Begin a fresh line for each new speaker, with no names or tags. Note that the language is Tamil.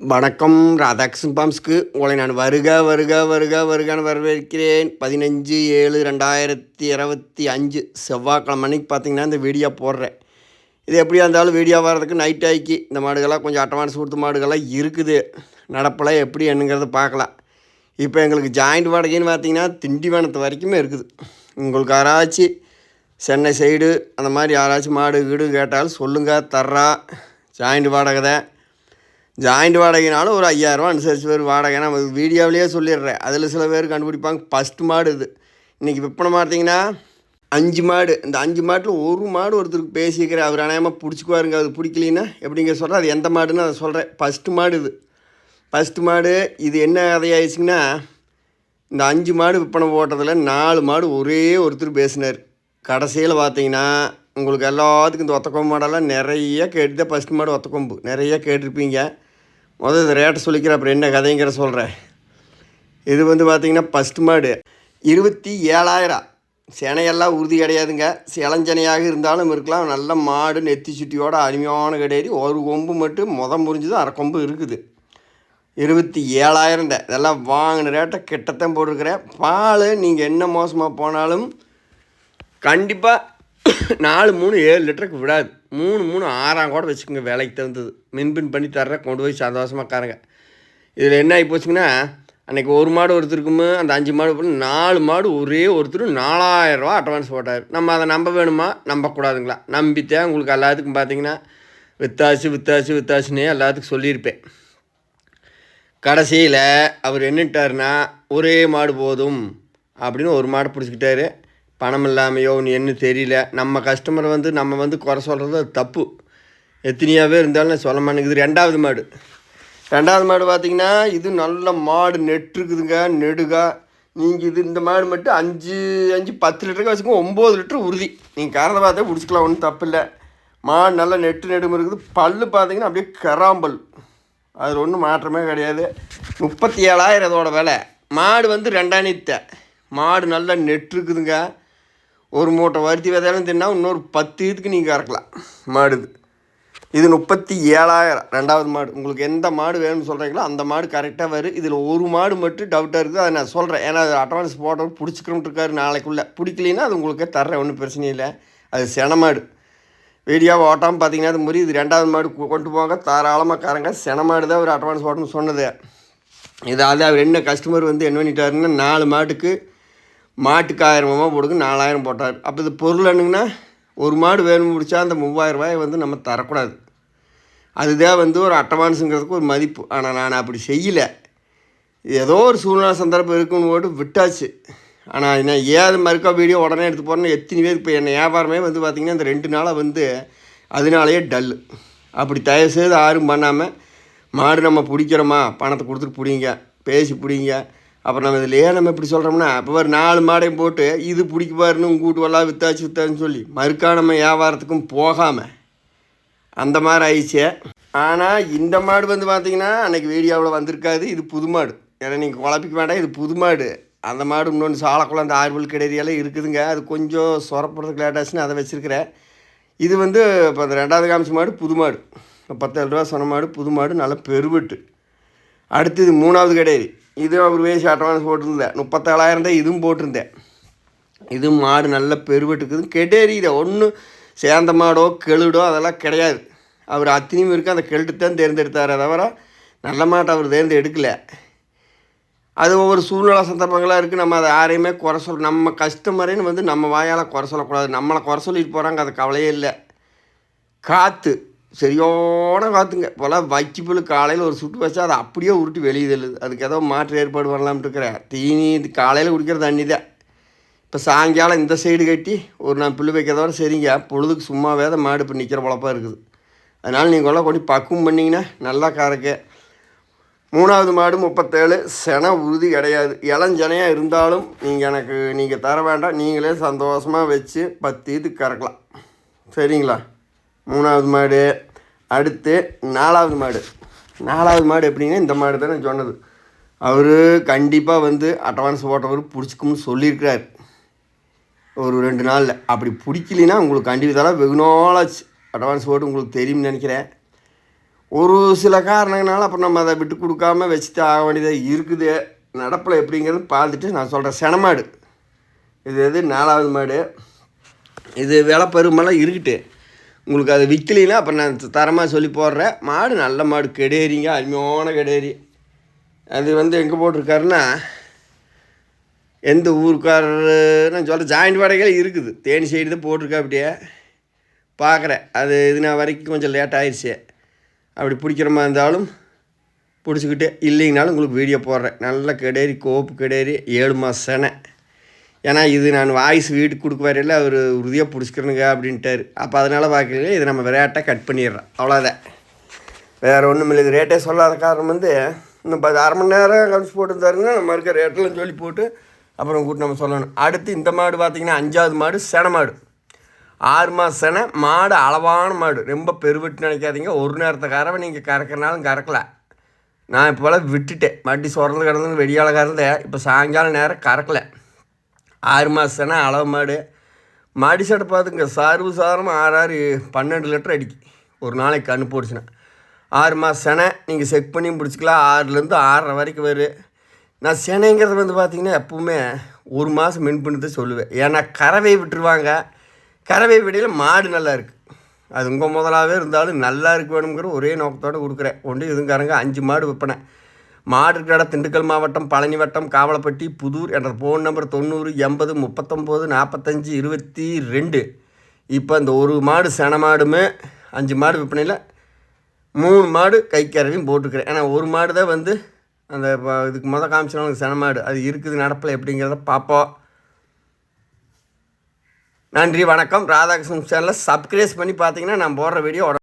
வணக்கம் ராதாகிருஷ்ணன் பாம்ஸ்க்கு உங்களை நான் வருக வருக வருக வருகான்னு வரவேற்கிறேன். பதினஞ்சு ஏழு ரெண்டாயிரத்தி இருபத்தி அஞ்சு செவ்வாய்க்கிழமை அன்றைக்கி பார்த்தீங்கன்னா இந்த வீடியோ போடுறேன். இது எப்படியா இருந்தாலும் வீடியோ வர்றதுக்கு நைட் ஆகி இந்த மாடுகள்லாம் கொஞ்சம் அட்டவான்ஸ் கொடுத்த மாடுகள்லாம் இருக்குது. நடப்பில் எப்படி என்னங்கிறத பார்க்கலாம். இப்போ எங்களுக்கு ஜாயிண்ட் வாடகைன்னு பார்த்திங்கன்னா திண்டிவனத்து வரைக்குமே இருக்குது. உங்களுக்கு யாராச்சும் சென்னை சைடு அந்த மாதிரி யாராச்சும் மாடு வீடு கேட்டாலும் சொல்லுங்கள் தர்றா. ஜாயிண்ட் வாடகை தான். ஜாயிண்ட் வாடகைனாலும் ஒரு ஐயாயிரரூவா அனுசரிச்சு பேர் வாடகை நம்ம வீடியோவிலேயே சொல்லிடுறேன். அதில் சில பேர் கண்டுபிடிப்பாங்க. ஃபஸ்ட்டு மாடு இது. இன்றைக்கி விற்பனை பார்த்தீங்கன்னா அஞ்சு மாடு. இந்த அஞ்சு மாட்டில் ஒரு மாடு ஒருத்தருக்கு பேசிக்கிறேன். அவர் அநேகமாக பிடிச்சிக்குவாருங்க. அது பிடிக்கலின்னா எப்படிங்க சொல்கிறேன் அது எந்த மாடுன்னு அதை சொல்கிறேன் ஃபஸ்ட்டு மாடு இது. ஃபஸ்ட்டு மாடு இது என்ன கதையாயிடுச்சிங்கன்னா இந்த அஞ்சு மாடு விற்பனை போட்டதில் நாலு மாடு ஒரே ஒருத்தர் பேசினார். கடைசியில் பார்த்தீங்கன்னா உங்களுக்கு எல்லாத்துக்கும் இந்த ஒத்தக்கொம்பு மாடெல்லாம் நிறைய கேட்டு தான் ஃபஸ்ட் மாடு ஒத்தக்கொம்பு. நிறைய கேட்டிருப்பீங்க. முதல் இந்த ரேட்டை சொல்லிக்கிறேன் அப்புறம் என்ன கதைங்கிற சொல்கிறேன் இது வந்து பார்த்திங்கன்னா ஃபஸ்ட் மாடு. இருபத்தி ஏழாயிரம். சினையெல்லாம் உறுதி கிடையாதுங்க. சிலஞ்சனையாக இருந்தாலும் இருக்கலாம். நல்ல மாடு நெத்தி சுட்டியோட அருமையான கிடையாது. ஒரு கொம்பு மட்டும் முத முறிஞ்சது அரை கொம்பு இருக்குது. இருபத்தி ஏழாயிரம் இதெல்லாம் வாங்கின ரேட்டை கிட்டத்தான் போட்டிருக்கிறேன். பால் நீங்கள் என்ன மோசமாக போனாலும் கண்டிப்பாக நாலு மூணு ஏழு லிட்டருக்கு விடாது. மூணு மூணு ஆறாம் கூட வச்சுக்கோங்க வேலைக்கு தகுந்தது. மின்பின் பண்ணி தர்றேன் கொண்டு போய் சந்தோஷமாக காரங்க இதில் என்ன ஆகி போச்சுங்கன்னா அன்றைக்கி ஒரு மாடு ஒருத்தருக்குமே அந்த அஞ்சு மாடு போட்டு நாலு மாடு ஒரே ஒருத்தர் நாலாயிரரூவா அட்வான்ஸ் போட்டார். நம்ம அதை நம்ப வேணுமா? நம்பக்கூடாதுங்களா? நம்பித்தான் உங்களுக்கு எல்லாத்துக்கும் பார்த்தீங்கன்னா வித்தாசு வித்தாசு வித்தாசுன்னே எல்லாத்துக்கும் சொல்லியிருப்பேன். கடைசியில் அவர் என்னட்டாருன்னா ஒரே மாடு போதும் அப்படின்னு ஒரு மாடு பிடிச்சிக்கிட்டாரு. பணம் இல்லாமையோ ஒன்று என்ன தெரியல. நம்ம கஸ்டமரை வந்து நம்ம வந்து குறை சொல்கிறது அது தப்பு. எத்தனையாகவே இருந்தாலும் நான் சொல்ல மாட்டேங்குது. ரெண்டாவது மாடு. ரெண்டாவது மாடு பார்த்தீங்கன்னா இது நல்ல மாடு நெட்டுருக்குதுங்க நெடுகா. நீங்கள் இது இந்த மாடு மட்டும் அஞ்சு அஞ்சு பத்து லிட்டருக்கு வச்சுக்கோங்க ஒம்பது லிட்டர் உறுதி. நீங்கள் கறந்த பார்த்தா பிடிச்சிக்கலாம் ஒன்றும் தப்பு இல்லை மாடு நல்ல நெட்டு நெடும் இருக்குது. பல்லு பார்த்தீங்கன்னா அப்படியே கராம்பல். அதில் ஒன்றும் மாற்றமே கிடையாது. முப்பத்தி ஏழாயிரம் அதோட விலை. மாடு வந்து ரெண்டாணித்த மாடு நல்லா நெட்டுருக்குதுங்க. ஒரு மூட்டை வருத்தி விதையாலும் தின்னா இன்னொரு பத்து இதுக்கு நீங்கள் கறக்கலாம். மாடு இது முப்பத்தி ஏழாயிரம் ரெண்டாவது மாடு. உங்களுக்கு எந்த மாடு வேணும்னு சொல்கிறீங்களோ அந்த மாடு கரெக்டாக வரும் இதில் ஒரு மாடு மட்டும் டவுட்டாக இருக்குது. அதை நான் சொல்கிறேன் ஏன்னா அது அட்வான்ஸ் போட்டவர் பிடிச்சிக்கிறோம்ட்டு இருக்காரு நாளைக்குள்ளே. பிடிக்கலின்னா அது உங்களுக்கு தர்றேன். ஒன்றும் பிரச்சனை இல்லை. அது சென மாடு. வீடியோவை ஓட்டாமல் பார்த்தீங்கன்னா அது முறி இது ரெண்டாவது மாடு கொண்டு போங்க. தாராளமாக காரங்க சென மாடு தான் ஒரு அட்வான்ஸ் ஓட்டணும்னு சொன்னது. இது அது அவர் என்ன கஸ்டமர் வந்து என்ன பண்ணிட்டாருன்னா நாலு மாட்டுக்கு மாட்டுக்கு ஆயிரம் ரூபா போடுங்க நாலாயிரம் போட்டார். அப்போ இது பொருள் என்னங்கன்னா ஒரு மாடு வேணும் முடிச்சா அந்த மூவாயிரரூபாயை வந்து நம்ம தரக்கூடாது. அதுதான் வந்து ஒரு அட்டவான்ஸுங்கிறதுக்கு ஒரு மதிப்பு. ஆனால் நான் அப்படி செய்யலை. ஏதோ ஒரு சூழ்நிலை சந்தர்ப்பம் இருக்குன்னு போட்டு விட்டாச்சு. ஆனால் நான் ஏது மறுக்கா வீடியோ உடனே எடுத்து போகிறேன்னு எத்தனை பேர் இப்போ என்ன வியாபாரமே வந்து பார்த்திங்கன்னா இந்த ரெண்டு நாளாக வந்து அதனாலேயே டல்லு. அப்படி தயவு செய்து யாரும் பண்ணாமல் மாடு நம்ம பிடிக்கிறோமா? பணத்தை கொடுத்துட்டு பிடிங்க. பேசி பிடிங்க. அப்புறம் நம்ம இதில் ஏன் நம்ம இப்படி சொல்கிறோம்னா அப்போ ஒரு நாலு மாடையும் போட்டு இது பிடிக்க பாருன்னு உங்கள் வீட்டு வித்தாச்சு வித்தான்னு சொல்லி மறுக்கா நம்ம வியாபாரத்துக்கும் போகாமல் அந்த மாதிரி ஆயிடுச்சு. ஆனால் இந்த மாடு வந்து பார்த்திங்கன்னா அன்றைக்கி வீடியோவில் வந்திருக்காது இது புது மாடு. ஏன்னா நீங்கள் குழப்பிக்க வேண்டாம் இது புது மாடு. அந்த மாடு இன்னொன்று சாலக்குளம் அந்த ஆர்வல் கிடையாதுலாம் இருக்குதுங்க. அது கொஞ்சம் சொரப்படுறதுக்கு லேட்டாச்சுன்னு அதை வச்சுருக்கிறேன். இது வந்து இப்போ அந்த ரெண்டாவது காமிச்ச மாடு புது மாடு. இப்போ பத்தாயிரம் ரூபா சொன்ன மாடு புது மாடு நல்லா பெருவெட்டு. அடுத்தது மூணாவது கிடையாது இது அவர் வேசி அட்வான்ஸ் போட்டிருந்தேன் முப்பத்தேழாயிரம் தான் இதுவும் போட்டிருந்தேன். இது மாடு நல்ல பெருவெட்டுக்குது. கெடேரி ஒன்றும் சேர்ந்த மாடோ கெழுடோ அதெல்லாம் கிடையாது. அவர் அத்தனையும் இருக்கு. அந்த கெழுட்டு தான் தேர்ந்தெடுத்தாரே தவிர நல்ல மாட்டை அவர் தேர்ந்தெடுக்கல. அது ஒவ்வொரு சூழ்நிலை சந்தர்ப்பங்களாக இருக்குது நம்ம அதை யாரையுமே குறை சொல் நம்ம கஸ்டமரேன்னு வந்து நம்ம வாயால் குறை சொல்லக்கூடாது. நம்மளை குறை சொல்லிட்டு போகிறாங்க அது கவலையே இல்லை. காற்று சரியான காற்றுங்க இப்போல்லாம் வைக்கிப்புல் காலையில் ஒரு சுட்டு வச்சா அதை அப்படியே உருட்டி வெளியே தள்ளுது. அதுக்கு ஏதோ மாற்று ஏற்பாடு பண்ணலாம்னு இருக்கிறேன் தீனி இது காலையில் குடிக்கிற தண்ணி தான். இப்போ சாயங்காலம் இந்த சைடு கட்டி ஒரு நான் புல்லு வைக்கிறதோட சரிங்க. பொழுதுக்கு சும்மாவே தான் மாடு இப்போ நிற்கிற பழப்பாக இருக்குது. அதனால் நீங்கள் எல்லாம் கொண்டு பக்குவம் பண்ணிங்கன்னா நல்லா கறக்க. மூணாவது மாடு முப்பத்தேழு செனை உறுதி கிடையாது. இளஞ்சனையாக இருந்தாலும் நீங்கள் எனக்கு நீங்கள் தர வேண்டாம். நீங்களே சந்தோஷமாக வச்சு பத்து இது கறக்கலாம். சரிங்களா? மூணாவது மாடு. அடுத்து நாலாவது மாடு. நாலாவது மாடு எப்படின்னா இந்த மாடு தானே சொன்னது. அவர் கண்டிப்பாக வந்து அட்வான்ஸ் போட்டவர் பிடிச்சிக்கும்னு சொல்லியிருக்கிறார். ஒரு ரெண்டு நாளில். அப்படி பிடிக்கலின்னா உங்களுக்கு கண்டிப்பாக வெகு நாளாச்சு. அட்வான்ஸ் போட்டு உங்களுக்கு தெரியும்னு நினைக்கிறேன். ஒரு சில காரணங்களால அப்புறம் நம்ம அதை விட்டு கொடுக்காம வச்சுட்டு ஆக வேண்டியதாக இருக்குது. நடப்பில் எப்படிங்கிறது பார்த்துட்டு நான் சொல்கிறேன் செனமாடு இது எது? நாலாவது மாடு. இது விலை பெருமெல்லாம் இருக்குது உங்களுக்கு அது விற்கலைன்னா அப்புறம் நான் தரமாக சொல்லி போடுறேன். மாடு நல்ல மாடு கெடேரிங்க அருமையான கெடேரி. அது வந்து எங்கே போட்டிருக்காருன்னா எந்த ஊருக்காரருன்னு நான் சொல்கிறேன் ஜாயிண்ட் வாடகைகள் இருக்குது. தேனி சைடு தான் போட்டிருக்கா அப்படியே. பார்க்குறேன். அது இது நான் வரைக்கும் கொஞ்சம் லேட் ஆயிடுச்சு அப்படி பிடிக்கிற மாதிரி இருந்தாலும் பிடிச்சிக்கிட்டு இல்லைங்கனாலும் உங்களுக்கு வீடியோ போடுறேன். நல்ல கெடேரி கோப்பு கெடேரி ஏழு மாதம் செனை. ஏன்னா இது நான் வாய்ஸ் வீட்டுக்கு கொடுக்க வரையில் அவர் உறுதியாக பிடிச்சிக்கிறனுங்க அப்படின்ட்டார். அப்போ அதனால் பார்க்கல இது நம்ம ரேட்டாக கட் பண்ணிடுறோம். அவ்வளோதான் வேறு ஒன்றும் இல்லை. இது ரேட்டே சொல்லாத காரணம் வந்து இன்னும் பத்து அரை மணி நேரம் கழிச்சு போட்டுருந்தாருன்னா நம்ம இருக்க ரேட்டெல்லாம் சொல்லி போட்டு அப்புறம் கூட்டு நம்ம சொல்லணும். அடுத்து இந்த மாடு பார்த்தீங்கன்னா அஞ்சாவது மாடு சென மாடு. ஆறு மாதம் சென மாடு அளவான மாடு. ரொம்ப பெருவிட்டு நினைக்காதீங்க. ஒரு நேரத்தை கறவை நீங்கள் கறக்கிறனாலும் கறக்கலை. நான் இப்போலாம் விட்டுட்டேன். மட்டி சுரந்து கிடந்து வெடியால் கறந்தேன் இப்போ சாயங்காலம் நேரம் கறக்கலை. ஆறு மாதம்னா அளவு மாடு. மாடி சட்டை பார்த்துங்க சார்பு சாரம் ஆறு ஆறு பன்னெண்டு லிட்டர் அடிக்கு. ஒரு நாளைக்கு கண்ணு போடுச்சுன்னா. ஆறு மாதம் செனை நீங்கள் செக் பண்ணி பிடிச்சிக்கலாம் ஆறுலேருந்து ஆறரை வரைக்கும் வரும் நான் செனைங்கிறது வந்து பார்த்திங்கன்னா எப்பவுமே ஒரு மாதம் மின் பண்ணி சொல்லுவேன். ஏன்னா கறவை விட்டுருவாங்க. கறவை விடையில் மாடு நல்லா இருக்குது அது உங்கள் முதலாகவே இருந்தாலும் நல்லா இருக்க வேணுங்கிற ஒரே நோக்கத்தோடு கொடுக்குறேன். ஒன்று இதுங்காரங்க அஞ்சு மாடு விற்பனை. மாடு திண்டுக்கல் மாவட்டம் பழனி வட்டம் காவலப்பட்டி புதூர் என்ற ஃபோன் நம்பர் தொண்ணூறு எண்பது முப்பத்தொம்போது நாற்பத்தஞ்சு இருபத்தி ரெண்டு. இப்போ இந்த ஒரு மாடு சென மாடுமே அஞ்சு மாடு விற்பனையில் மூணு மாடு கை கறவையும் போட்டுக்கிறேன். ஏன்னா ஒரு மாடு தான் வந்து அந்த இதுக்கு மொதல் காமிச்சவங்களுக்கு சென மாடு. அது இருக்குது நடப்பில் எப்படிங்கிறத பார்ப்போம் நன்றி வணக்கம். ராதாகிருஷ்ணன் சேனலில் சப்ஸ்கிரைப் பண்ணி பார்த்தீங்கன்னா நான் போடுற வீடியோ